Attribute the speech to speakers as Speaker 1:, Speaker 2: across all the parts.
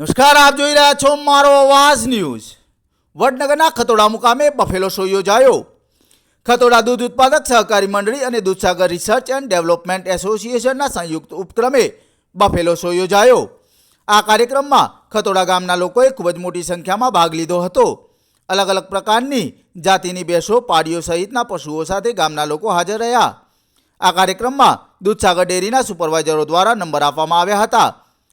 Speaker 1: નમસ્કાર, આપ જોઈ રહ્યા છો મારો અવાજ ન્યૂઝ. વડનગરના ખતોડા મુકામે બફેલો શો યોજાયો. ખતોડા દૂધ ઉત્પાદક સહકારી મંડળી અને દૂધસાગર રિસર્ચ એન્ડ ડેવલપમેન્ટ એસોસિએશનના સંયુક્ત ઉપક્રમે બફેલો શો યોજાયો. આ કાર્યક્રમમાં ખતોડા ગામના લોકોએ ખૂબ જ મોટી સંખ્યામાં ભાગ લીધો હતો. અલગ અલગ પ્રકારની જાતિની બેસો પાડીઓ સહિતના પશુઓ સાથે ગામના લોકો હાજર રહ્યા. આ કાર્યક્રમમાં દૂધસાગર ડેરીના સુપરવાઇઝરો દ્વારા નંબર આપવામાં આવ્યા હતા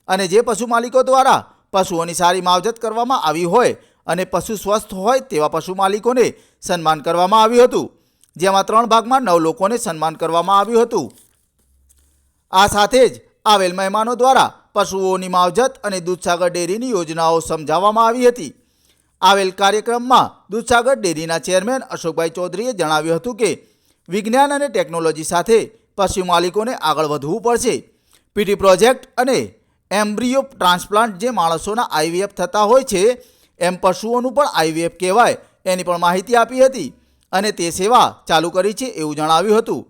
Speaker 1: અને જે પશુ માલિકો દ્વારા પશુઓની સારી માવજત કરવામાં આવી હોય અને પશુ સ્વસ્થ હોય તેવા પશુ માલિકોને સન્માન કરવામાં આવ્યું હતું. જેમાં ત્રણ ભાગમાં નવ લોકોને સન્માન કરવામાં આવ્યું હતું. આ સાથે જ આવેલ મહેમાનો દ્વારા પશુઓની માવજત અને દૂધસાગર ડેરીની યોજનાઓ સમજાવવામાં આવી હતી. આવેલ કાર્યક્રમમાં દૂધસાગર ડેરીના ચેરમેન અશોકભાઈ ચૌધરીએ જણાવ્યું હતું કે, વિજ્ઞાન અને ટેકનોલોજી સાથે પશુ માલિકોને આગળ વધવું પડશે. પીટી પ્રોજેક્ટ અને એમ્બ્રિયો ટ્રાન્સપ્લાન્ટ જે માણસોના આઈવીએફ થતા હોય છે, એમ પશુઓનું પણ આઈવીએફ કહેવાય. એની પણ માહિતી આપી હતી અને તે સેવા ચાલુ કરી છે એવું જણાવ્યું હતું.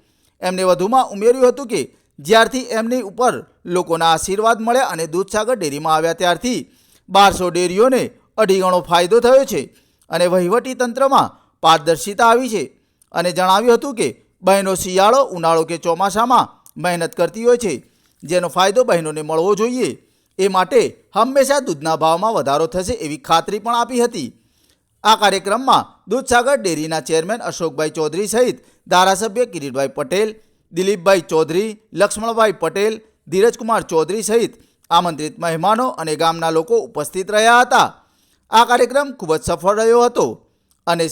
Speaker 1: એમને વધુમાં ઉમેર્યું હતું કે, જ્યારથી એમની ઉપર લોકોના આશીર્વાદ મળ્યા અને દૂધસાગર ડેરીમાં આવ્યા ત્યારથી, બારસો ડેરીઓને અઢી ગણો ફાયદો થયો છે અને વહીવટી તંત્રમાં પારદર્શિતા આવી છે. અને જણાવ્યું હતું કે, બહેનો શિયાળો, ઉનાળો કે ચોમાસામાં મહેનત કરતી હોય છે. જેનો ફાયદો બહેનોને મળવો જોઈએ. એ માટે હંમેશા દૂધના ભાવમાં વધારો થશે એવી ખાતરી પણ આપી હતી. આ કાર્યક્રમમાં દૂધસાગર ડેરીના ચેરમેન અશોકભાઈ ચૌધરી સહિત ધારાસભ્ય કિરીટભાઈ પટેલ, દિલીપભાઈ ચૌધરી, લક્ષ્મણભાઈ પટેલ, ધીરજકુમાર ચૌધરી સહિત આમંત્રિત મહેમાનો અને ગામના લોકો ઉપસ્થિત રહ્યા હતા. આ કાર્યક્રમ ખૂબ જ સફળ રહ્યો હતો અને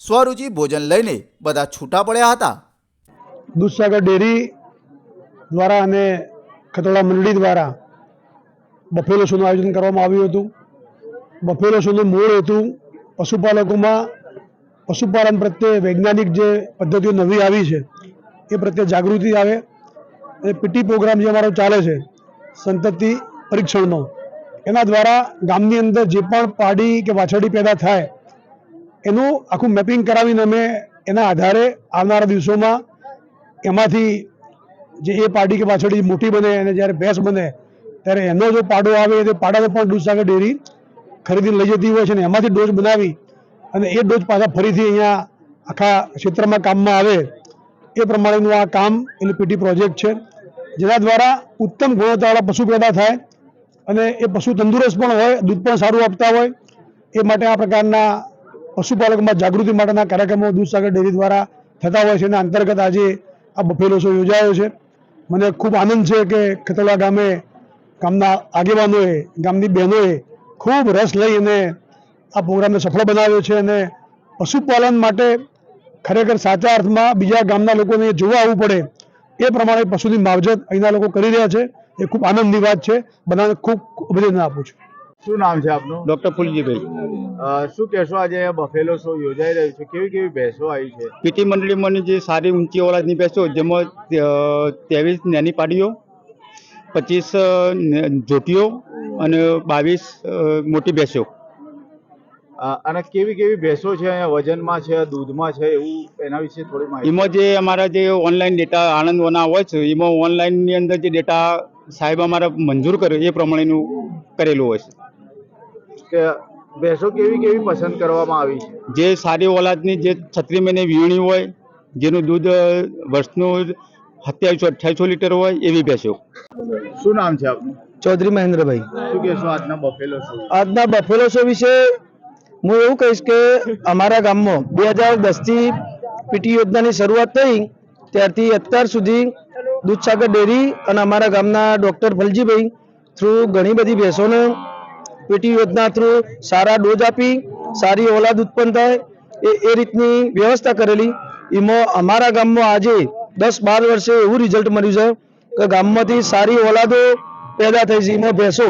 Speaker 1: સ્વરૂચિ ભોજન લઈને બધા છૂટા પડ્યા હતા.
Speaker 2: દૂધસાગર ડેરી દ્વારા અને ખતોડા મંડળી દ્વારા બફેલો શોનું આયોજન કરવામાં આવ્યું હતું. બફેલો શોનું મૂળ હેતુ પશુપાલકોમાં પશુપાલન પ્રત્યે વૈજ્ઞાનિક જે પદ્ધતિઓ નવી આવી છે, એ પ્રત્યે જાગૃતિ આવે અને પીટી પ્રોગ્રામ જે અમારો ચાલે છે, સંતતિ પરીક્ષણનો, એના દ્વારા ગામની અંદર જે પણ પાડી કે વાછરડી પેદા થાય, એનું આખું મેપિંગ કરાવીને અમે એના આધારે આવનારા દિવસોમાં એમાંથી જે એ પાર્ટી કે પાછળ મોટી બને અને જ્યારે ભેંસ બને, ત્યારે એનો જો પાડો આવે, તે પાડાનો પણ દૂધ સાગર ડેરી ખરીદીને લઈ જતી હોય છે અને એમાંથી ડોઝ બનાવી અને એ ડોઝ પાછા ફરીથી અહીંયા આખા ક્ષેત્રમાં કામમાં આવે. એ પ્રમાણેનું આ કામ એટલે પીટી પ્રોજેક્ટ છે. જેના દ્વારા ઉત્તમ ગુણવત્તાવાળા પશુ પેદા થાય અને એ પશુ તંદુરસ્ત પણ હોય, દૂધ પણ સારું આપતા હોય. એ માટે આ પ્રકારના પશુપાલકમાં જાગૃતિ માટેના કાર્યક્રમો દૂધસાગર ડેરી દ્વારા થતા હોય છે અને અંતર્ગત આજે આ બફેલો શો યોજાયો છે. મને ખૂબ આનંદ છે કે ખતોલા ગામે ગામના આગેવાનોએ, ગામની બહેનોએ ખૂબ રસ લઈ અને આ પ્રોગ્રામને સફળ બનાવ્યો છે અને પશુપાલન માટે ખરેખર સાચા અર્થમાં બીજા ગામના લોકોને જોવા આવવું પડે એ પ્રમાણે પશુની માવજત અહીંના લોકો કરી રહ્યા છે. એ ખૂબ આનંદની વાત છે. બધાને ખૂબ અભિનંદન આપું છું.
Speaker 3: શું નામ છે આપનું?
Speaker 4: ડોક્ટર ફુલજીભાઈ.
Speaker 3: શું કહેશો આજે બફેલો શો યોજાઈ રહ્યો છે? કેવી કેવી ભેંસો આવી છે?
Speaker 4: પીટી મંડળીમાંની જે સારી ઊંચી ઓલાદની ભેંસો જેમાં ત્રેવીસ નાની પાડીઓ પચીસ જોટીઓ અને બાવીસ મોટી ભેંસો.
Speaker 3: અને કેવી કેવી ભેંસો છે અહીંયા? વજનમાં છે દૂધમાં છે એવું એના વિશે થોડી માહિતી.
Speaker 4: એમાં જે અમારા જે ઓનલાઈન ડેટા આણંદવાના હોય છે એમાં ઓનલાઈનની અંદર જે ડેટા સાહેબ અમારા મંજૂર કર્યો એ પ્રમાણેનું કરેલું હોય છે.
Speaker 3: કે ભેંસો કેવી કેવી પસંદ કરવામાં આવી છે?
Speaker 4: જે સારી ઓલાદની જે છત્રી મહિને વીણી હોય જેનું દૂધ વર્ષનું સત્યાવીસો અઠ્યાવીસો લીટર હોય એવી ભેંસો.
Speaker 3: શું નામ છે આપનું?
Speaker 5: ચૌધરી મહેન્દ્રભાઈ.
Speaker 3: શું કહેશો આજના બફેલો શો
Speaker 5: આજના બફેલો શો વિશે હું એવું કહીશ કે અમારા ગામમાં બે હજાર દસથી પીટી યોજનાની શરૂઆત થઈ ત્યારથી અત્યાર સુધી દૂધસાગર ડેરી અને અમારા ગામના ડૉક્ટર ફલજીભાઈ થ્રુ ઘણી બધી ભેંસોને પીટી યોજના થ્રુ સારા ડોઝ આપી, સારી ઓલાદ ઉત્પન્ન થાય, એ એ રીતની વ્યવસ્થા કરેલી. એમાં અમારા ગામમાં આજે દસ બાર વર્ષે એવું રિઝલ્ટ મળ્યું છે કે ગામમાંથી સારી ઓલાદો પેદા થઈ છે. એમાં ભેંસો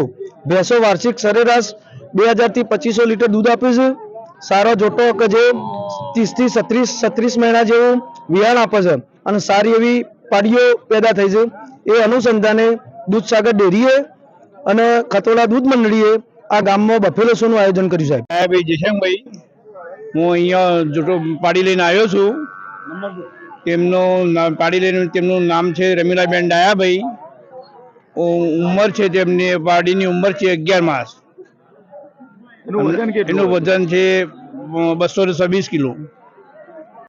Speaker 5: ભેંસો વાર્ષિક સરેરાશ બે હજારથી પચીસો લીટર દૂધ આપે છે. સારો જોટો કે જે ત્રીસથી છત્રીસ છત્રીસ મહિના જેવું વિહાણ આપે છે અને સારી એવી પાડીઓ પેદા થઈ છે. એ અનુસંધાને દૂધસાગર ડેરીએ અને ખતોલા દૂધ મંડળીએ આ ગામમાં બફેલો શોનું આયોજન કર્યું સાહેબ.
Speaker 4: સાહેબ જયશંકભાઈ હું અહીંયા જોટો પાડી લઈને આવ્યો છું. તેમનું નામ પાડી લઈને તેમનું નામ છે રમીલાબેન ડાયાભાઈ. ઉંમર છે તેમની પાડીની ઉંમર છે અગિયાર માસ.
Speaker 3: એનું વજન કેટલું
Speaker 6: એનું
Speaker 3: હતું?
Speaker 6: વજન છે બસો ને છવ્વીસ કિલો.